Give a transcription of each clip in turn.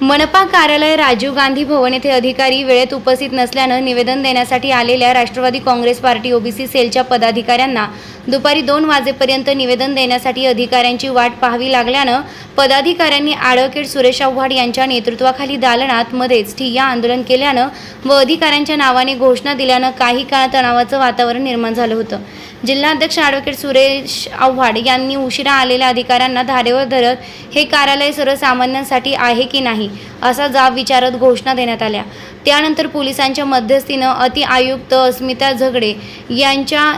मनपा कार्यालय राजीव गांधी भवन येथे अधिकारी वेळेत उपस्थित नसल्यानं निवेदन देण्यासाठी आलेल्या राष्ट्रवादी काँग्रेस पार्टी ओबीसी सेलच्या पदाधिकाऱ्यांना दुपारी दोन वाजेपर्यंत निवेदन देण्यासाठी अधिकाऱ्यांची वाट पाहावी लागल्यानं पदाधिकाऱ्यांनी ॲडव्होकेट सुरेश आव्हाड यांच्या नेतृत्वाखाली दालनात मध्येच ठिय्या आंदोलन केल्यानं व अधिकाऱ्यांच्या नावाने घोषणा दिल्यानं काही काळ तणावाचं वातावरण निर्माण झालं होतं. जिल्हाध्यक्ष ॲडव्होकेट सुरेश आव्हाड यांनी उशिरा आलेल्या अधिकाऱ्यांना धारेवर धरत हे कार्यालय सर्वसामान्यांसाठी आहे की नाही असा जाब विचारत घोषणा देण्यात आल्या. त्यानंतर पोलिसांच्या मध्यस्थीनं अति आयुक्त अस्मिता झगडे यांच्या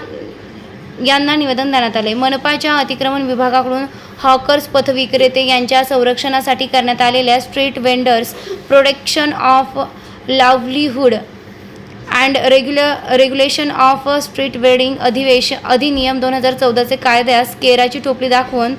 यांना निवेदन देण्यात आले. मनपाच्या अतिक्रमण विभागाकडून हॉकर्स पथविक्रेते यांच्या संरक्षणासाठी करण्यात आलेल्या street vendors protection of livelihood and regular regulation of street vending अधिवेश अधिनियम दोन हजार चौदाचे कायद्यास केराची टोपली दाखवून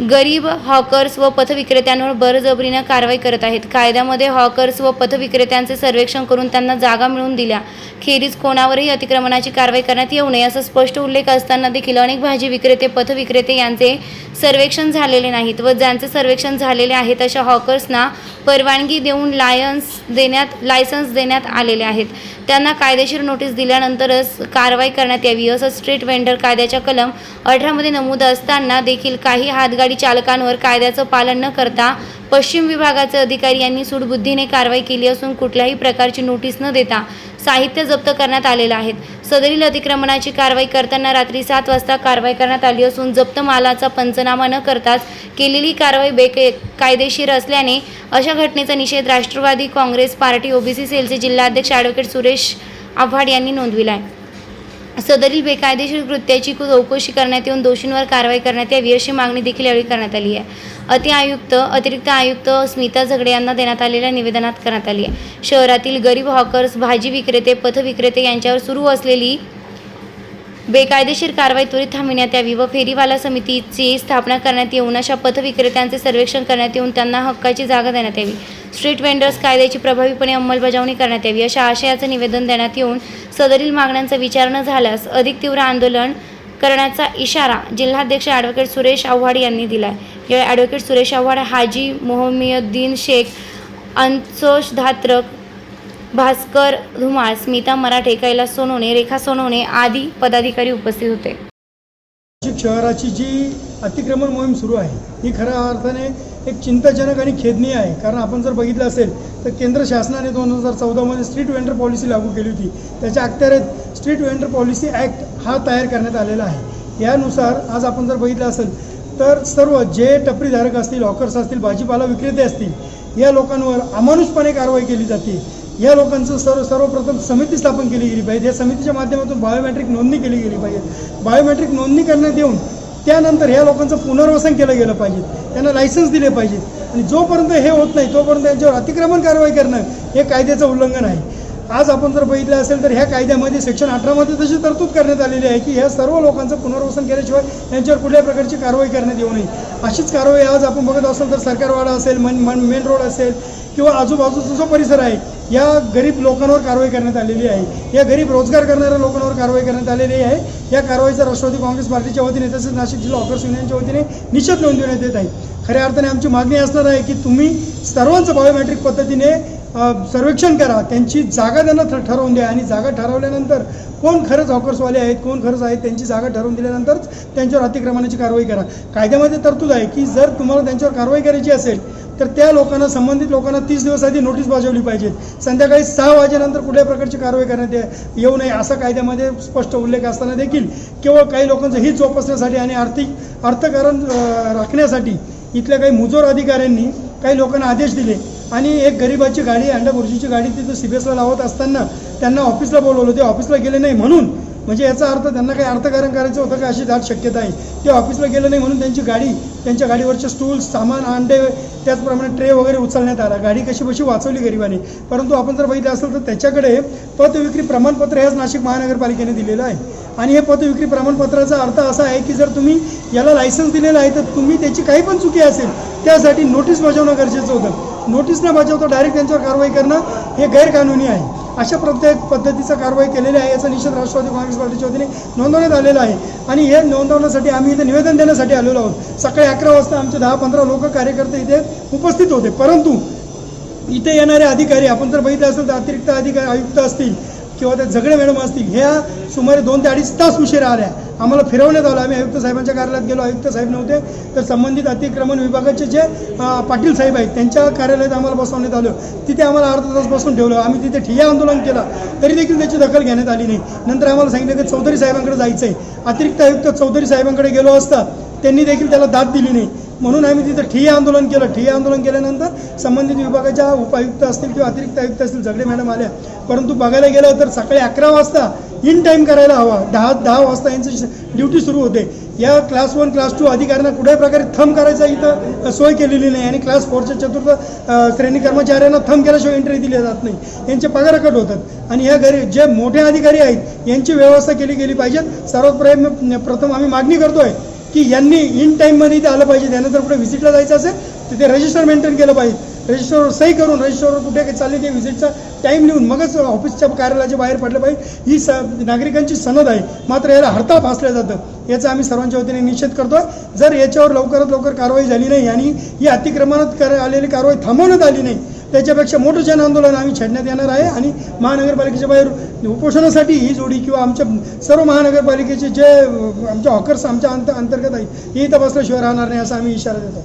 गरीब हॉकर्स व पथविक्रेत्यांवर बरजबरीनं कारवाई करत आहेत. कायद्यामध्ये हॉकर्स व पथविक्रेत्यांचे सर्वेक्षण करून त्यांना जागा मिळवून दिल्या. खेरीज कोणावरही अतिक्रमणाची कारवाई करण्यात येऊ नये असा स्पष्ट उल्लेख असताना देखील अनेक भाजी विक्रेते पथविक्रेते यांचे सर्वेक्षण झालेले नाहीत व ज्यांचे सर्वेक्षण झालेले आहेत अशा हॉकर्सना परवानगी देऊन लायन्स देण्यात लायसन्स देण्यात आलेले आहेत. त्यांना कायदेशीर नोटीस दिल्यानंतरच कारवाई करण्यात यावी. असं स्ट्रीट वेंडर कायद्याच्या कलम अठरामध्ये नमूद असताना देखील काही हातगाडी चालकांवर कायद्याचं पालन न करता पश्चिम विभागाचे अधिकारी यांनी सूडबुद्धीने कारवाई केली असून कुठल्याही प्रकारची नोटीस न देता साहित्य जप्त करण्यात आलेलं आहे. सदरील अतिक्रमणाची कारवाई करताना रात्री सात वाजता कारवाई करण्यात आली असून जप्त मालाचा पंचनामा न करताच केलेली कारवाई बेके कायदेशीर असल्याने अशा घटनेचा निषेध राष्ट्रवादी काँग्रेस पार्टी ओबीसी सेलचे जिल्हाध्यक्ष ॲडव्होकेट सुरेश आव्हाड यांनी नोंदविला आहे सदरील बेकायदेशीर कृत्याची चौकशी करण्यात येऊन दोषींवर कारवाई करण्यात यावी अशी मागणी देखील यावेळी करण्यात आली आहे. अति आयुक्त अतिरिक्त आयुक्त स्मिता झगडे यांना देण्यात आलेल्या निवेदनात करण्यात आली आहे. शहरातील गरीब हॉकर्स भाजी विक्रेते पथविक्रेते यांच्यावर सुरू असलेली बेकायदेशीर कारवाई त्वरित थांबविण्यात यावी व फेरीवाला समितीची स्थापना करण्यात येऊन अशा पथविक्रेत्यांचे सर्वेक्षण करण्यात येऊन त्यांना हक्काची जागा देण्यात यावी. स्ट्रीट वेंडर्स कायद्याची प्रभावीपणे अंमलबजावणी करण्यात यावी अशा आशयाचं निवेदन देण्यात येऊन सदरील मागण्यांचा विचार न झाल्यास अधिक तीव्र आंदोलन करण्याचा इशारा जिल्हाध्यक्ष ॲडव्होकेट सुरेश आव्हाड यांनी दिला आहे यावेळी ॲडव्होकेट सुरेश आव्हाड हाजी मोहम्मदीन शेख अंसोष धात्रक भास्कर धुमाळ स्मिता मराठे कैलास सोनवणे रेखा सोनवणे आदी पदाधिकारी उपस्थित होते. नाशिक शहराची जी अतिक्रमण मोहीम सुरू आहे ही खऱ्या अर्थाने एक चिंताजनक आणि खेदनीय आहे. कारण आपण जर बघितलं असेल तर केंद्र शासनाने दोन हजार चौदामध्ये स्ट्रीट वेंडर पॉलिसी लागू केली होती. त्याच्या अखत्यारीत स्ट्रीट वेंडर पॉलिसी ॲक्ट हा तयार करण्यात आलेला आहे. यानुसार आज आपण जर बघितलं असेल तर सर्व जे टपरीधारक असतील हॉकर्स असतील भाजीपाला विक्रेते असतील या लोकांवर अमानुषपणे कारवाई केली जाते. या लोकांचं सर्व सर्वप्रथम समिती स्थापन केली गेली पाहिजे. या समितीच्या माध्यमातून बायोमेट्रिक नोंदणी केली गेली पाहिजे. बायोमेट्रिक नोंदणी करण्यात येऊन त्यानंतर ह्या लोकांचं पुनर्वसन केलं गेलं पाहिजे. त्यांना लायसन्स दिले पाहिजेत आणि जोपर्यंत हे होत नाही तोपर्यंत त्यांच्यावर अतिक्रमण कारवाई करणं हे कायद्याचं उल्लंघन आहे. आज आपण जर बघितलं असेल तर ह्या कायद्यामध्ये सेक्शन अठरामध्ये तशी तरतूद करण्यात आलेली आहे की ह्या सर्व लोकांचं पुनर्वसन केल्याशिवाय त्यांच्यावर कुठल्याही प्रकारची कारवाई करण्यात येऊ नये. अशीच कारवाई आज आपण बघत असाल तर सरकारवाडा असेल मन मन मेन रोड असेल किंवा आजूबाजूचा जो परिसर आहे या गरीब लोकांवर कारवाई करण्यात आलेली आहे. या गरीब रोजगार करणाऱ्या लोकांवर कारवाई करण्यात आलेली आहे. या कारवाईचा राष्ट्रवादी काँग्रेस पार्टीच्या वतीने तसेच नाशिक जिल्हा ऑफर्स युनियनच्या वतीने निषेध नोंदवण्यात येत आहे. खऱ्या अर्थाने आमची मागणी असणार आहे की तुम्ही सर्वांचं बायोमेट्रिक पद्धतीने सर्वेक्षण करा. त्यांची जागा त्यांना ठरवून द्या. आणि जागा ठरवल्यानंतर कोण खरंच हॉकर्सवाले आहेत कोण खरंच आहेत त्यांची जागा ठरवून दिल्यानंतरच त्यांच्यावर अतिक्रमणाची कारवाई करा. कायद्यामध्ये तरतूद आहे की जर तुम्हाला त्यांच्यावर कारवाई करायची असेल तर त्या लोकांना संबंधित लोकांना तीस दिवस आधी नोटीस बजावली पाहिजे. संध्याकाळी सहा वाजेनंतर कुठल्या प्रकारची कारवाई करण्यात येऊ नये असा कायद्यामध्ये स्पष्ट उल्लेख असताना देखील केवळ काही लोकांचं हित जोपासण्यासाठी आणि आर्थिक अर्थकारण राखण्यासाठी इथल्या काही मुजोर अधिकाऱ्यांनी काही लोकांना आदेश दिले. आणि एक गरिबाची गाडी अंडा बुर्जीची गाडी तिथं सी बी एसला लावत असताना त्यांना ऑफिसला बोलवलं ते ऑफिसला गेले नाही म्हणून म्हणजे याचा अर्थ त्यांना काही अर्थकारण करायचं होतं का अशी दाट शक्यता आहे. ते ऑफिसला गेलं नाही म्हणून त्यांची गाडी त्यांच्या गाडीवरचे स्टूल सामान अंडे त्याचप्रमाणे ट्रे वगैरे उचलण्यात आला. गाडी कशी बशी वाचवली गरिबाने. परंतु आपण जर बघितलं असेल तर त्याच्याकडे पतविक्री प्रमाणपत्र हेच नाशिक महानगरपालिकेने दिलेलं आहे. आणि हे पतविक्री प्रमाणपत्राचा अर्थ असा आहे की जर तुम्ही याला लायसन्स दिलेलं आहे तर तुम्ही त्याची काही पण चुकी असेल त्यासाठी नोटीस बजावणं गरजेचं होतं. नोटीस न बजावता डायरेक्ट त्यांच्यावर कारवाई करणं हे गैरकानूनी आहे. अशा प्रत्येक पद्धतीचा कारवाई केलेली आहे याचा निषेध राष्ट्रवादी काँग्रेस पार्टीच्या वतीने नोंदवण्यात आलेला आहे. आणि हे नोंदवण्यासाठी आम्ही इथे निवेदन देण्यासाठी आलेलो आहोत. सकाळी अकरा वाजता आमचे दहा पंधरा लोक कार्यकर्ते इथे उपस्थित होते. परंतु इथे येणारे अधिकारी आपण जर बघितलं असेल तर अतिरिक्त अधिकारी आयुक्त असतील किंवा ते झगडे मॅडम असतील ह्या सुमारे दोन ते अडीच तास उशिरा आल्या. आम्हाला फिरवण्यात आलं. आम्ही आयुक्त साहेबांच्या कार्यालयात गेलो. आयुक्त साहेब नव्हते. तर संबंधित अतिक्रमण विभागाचे जे पाटील साहेब आहेत त्यांच्या कार्यालयात आम्हाला बसवण्यात आलं. तिथे आम्हाला अर्धा तास बसून ठेवलं. आम्ही तिथे ठिय्या आंदोलन केलं. तरी देखील त्याची दखल घेण्यात आली नाही. नंतर आम्हाला सांगितलं की चौधरी साहेबांकडे जायचं आहे अतिरिक्त आयुक्त चौधरी साहेबांकडे गेलो असता त्यांनी देखील त्याला दाद दिली नाही. म्हणून आम्ही तिथं ठिय्या आंदोलन केलं. ठिय्या आंदोलन केल्यानंतर संबंधित विभागाच्या उपायुक्त असतील किंवा अतिरिक्त आयुक्त असतील झगडे मॅडम आल्या. परंतु बघायला गेलं तर सकाळी अकरा वाजता इन टाईम करायला हवा. दहा दहा वाजता यांची ड्युटी सुरू होते. या क्लास वन क्लास टू अधिकाऱ्यांना कुठल्याही प्रकारे थंब करायचा इथं सोय केलेली नाही. आणि क्लास फोरच्या चतुर्थ श्रेणी कर्मचाऱ्यांना थंब केल्याशिवाय एंट्री दिली जात नाही. यांचे पगार कट होतात. आणि ह्या घरी जे मोठे अधिकारी आहेत यांची व्यवस्था केली गेली पाहिजे. सर्वप्रथम प्रथम आम्ही मागणी करतोय की यांनी इन टाईममध्ये इथे आलं पाहिजे. त्यानंतर कुठे व्हिजिटला जायचं असेल तर ते रजिस्टर मेंटेन केलं पाहिजे. रजिस्टरवर सही करून रजिस्टरवर कुठे काही चालली ते व्हिजिटचा टाईम लिहून मगच ऑफिसच्या कार्यालयाच्या बाहेर पडलं पाहिजे. ही स नागरिकांची सनद आहे. मात्र याला हरताळ फासलं जातं. याचा आम्ही सर्वांच्या वतीने निषेध करतो जर याच्यावर लवकरात लवकर कारवाई झाली नाही आणि ही अतिक्रमणात कर आलेली कारवाई थांबवण्यात आली नाही त्याच्यापेक्षा मोठं जन आंदोलन आम्ही छेडण्यात येणार आहे आणि महानगरपालिकेच्या बाहेर उपोषणासाठी ही जोडी किंवा आमच्या सर्व महानगरपालिकेचे जे आमच्या हॉकर्स आमच्या अंत अंतर्गत आहे हे तपासल्याशिवाय राहणार नाही असा आम्ही इशारा देतो